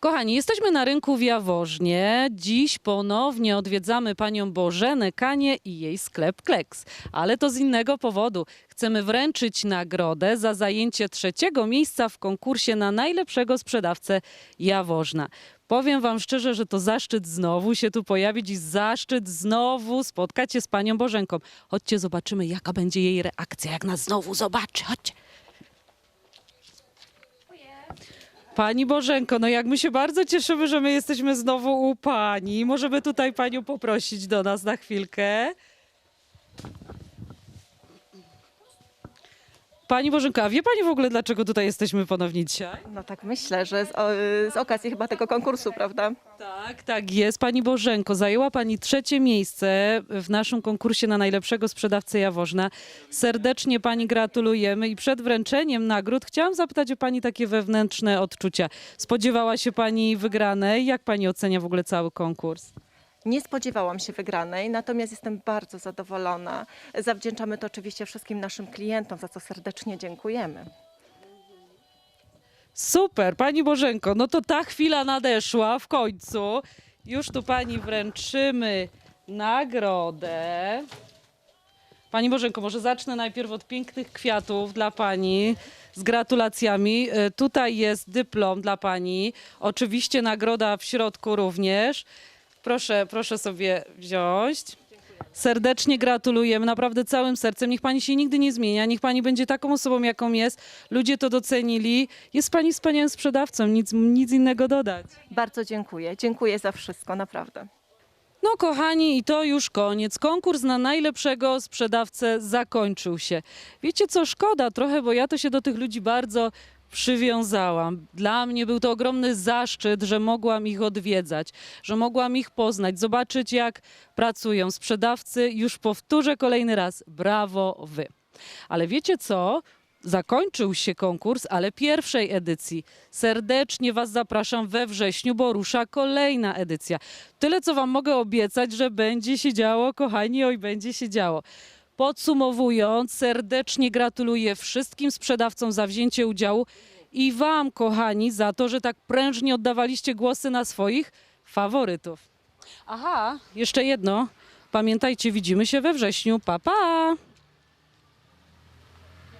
Kochani, jesteśmy na rynku w Jaworznie. Dziś ponownie odwiedzamy panią Bożenę Kanie i jej sklep Kleks. Ale to z innego powodu. Chcemy wręczyć nagrodę za zajęcie trzeciego miejsca w konkursie na najlepszego sprzedawcę Jaworzna. Powiem wam szczerze, że to zaszczyt znowu się tu pojawić i zaszczyt znowu spotkać się z panią Bożenką. Chodźcie, zobaczymy, jaka będzie jej reakcja, jak nas znowu zobaczy. Chodźcie. Pani Bożenko, no jak my się bardzo cieszymy, że my jesteśmy znowu u pani. Możemy tutaj panią poprosić do nas na chwilkę. Pani Bożenko, a wie pani w ogóle, dlaczego tutaj jesteśmy ponownie dzisiaj? No tak myślę, że z, o, z okazji chyba tego konkursu, prawda? Tak, tak jest. Pani Bożenko, zajęła pani trzecie miejsce w naszym konkursie na najlepszego sprzedawcę Jaworzna. Serdecznie pani gratulujemy i przed wręczeniem nagród chciałam zapytać o pani takie wewnętrzne odczucia. Spodziewała się pani wygranej? Jak pani ocenia w ogóle cały konkurs? Nie spodziewałam się wygranej, natomiast jestem bardzo zadowolona. Zawdzięczamy to oczywiście wszystkim naszym klientom, za co serdecznie dziękujemy. Super, pani Bożenko, no to ta chwila nadeszła w końcu. Już tu pani wręczymy nagrodę. Pani Bożenko, może zacznę najpierw od pięknych kwiatów dla pani z gratulacjami. E, Tutaj jest dyplom dla pani. Oczywiście nagroda w środku również. Proszę, proszę sobie wziąć. Serdecznie gratulujemy, naprawdę całym sercem. Niech pani się nigdy nie zmienia, niech pani będzie taką osobą, jaką jest. Ludzie to docenili. Jest pani wspaniałym sprzedawcą, nic, nic innego dodać. Bardzo dziękuję. Dziękuję za wszystko, naprawdę. No kochani, i to już koniec. Konkurs na najlepszego sprzedawcę zakończył się. Wiecie co, szkoda trochę, bo ja to się do tych ludzi bardzo przywiązałam. Dla mnie był to ogromny zaszczyt, że mogłam ich odwiedzać, że mogłam ich poznać, zobaczyć jak pracują sprzedawcy. Już powtórzę kolejny raz, brawo wy. Ale wiecie co? Zakończył się konkurs, ale pierwszej edycji. Serdecznie Was zapraszam we wrześniu, bo rusza kolejna edycja. Tyle, co Wam mogę obiecać, że będzie się działo, kochani, oj, będzie się działo. Podsumowując, serdecznie gratuluję wszystkim sprzedawcom za wzięcie udziału i Wam, kochani, za to, że tak prężnie oddawaliście głosy na swoich faworytów. Aha, jeszcze jedno. Pamiętajcie, widzimy się we wrześniu. Pa, pa!